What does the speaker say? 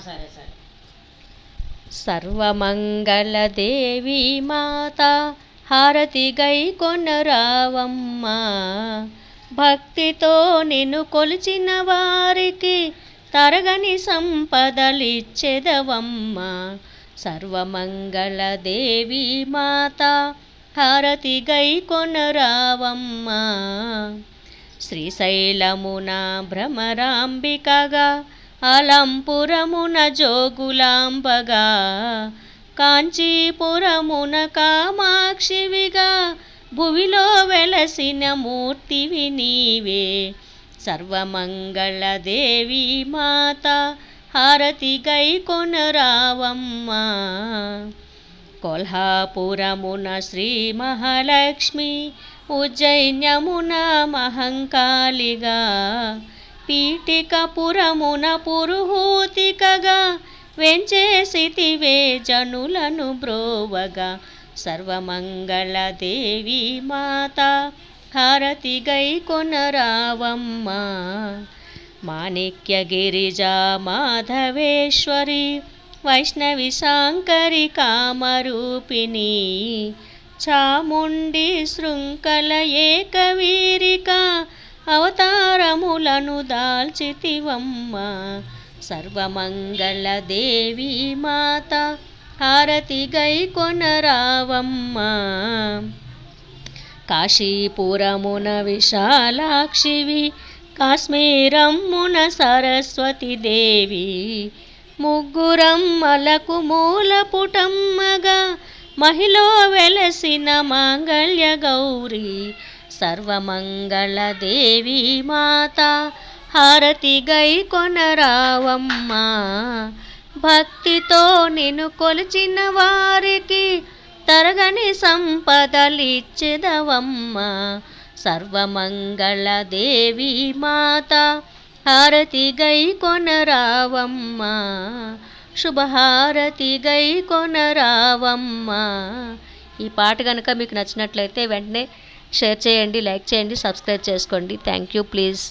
సరే సరే. సర్వమంగళదేవి మాత హారతి గై కొనరావమ్మ. భక్తితో నిన్ను కొలిచిన వారికి తరగని సంపదలిచ్చెదవమ్మ. సర్వమంగళదేవి మాత హారతి గై కొనరావమ్మ. శ్రీశైలమున భ్రమరాంబికగా అలంపురమున జోగులాంబగా కాంచీపురమున కామాక్షివిగా భువిలో వెలసిన మూర్తివి నీవే. సర్వమంగళదేవి మాత హారతి గై కొనరావమ్మ కొల్హాపురమున శ్రీ మహాలక్ష్మి ఉజ్జయిన్యమున మహంకాళిగా పీఠికపురమున పురుహూతికగా వెంచేసితివే జనులను బ్రోవగా. సర్వమంగళదేవి మాత హారతి గై కొనరావమ్మ మాణిక్యగిరిజా మాధవేశ్వరి వైష్ణవి శాంకరి కామరూపిణి. చాముండి శృంఖల ఏకవీరిక అవతారములను దాల్చితివమ్మ సర్వమంగళదేవి మాత హారతి గై కొనరావమ్మ. కాశీపురమున విశాలాక్షివి కాశ్మీరమ్మున సరస్వతి దేవి ముగ్గురమ్మలకు మూలపుటమ్మగా మహిళ వెలసిన మాంగళ్య గౌరీ సర్వమంగళదేవి మాత హారతి గై కొనరావమ్మ. భక్తితో నిన్ను కొలిచిన వారికి తరగని సంపదలిచ్చెదవమ్మ. సర్వమంగళదేవి మాత హారతి గై కొనరావమ్మ. శుభహారతి గై కొనరావమ్మ. ఈ పాట కనుక మీకు నచ్చినట్లయితే వెంటనే షేర్ చేయండి లైక్ చేయండి సబ్స్క్రైబ్ చేసుకోండి. Thank you please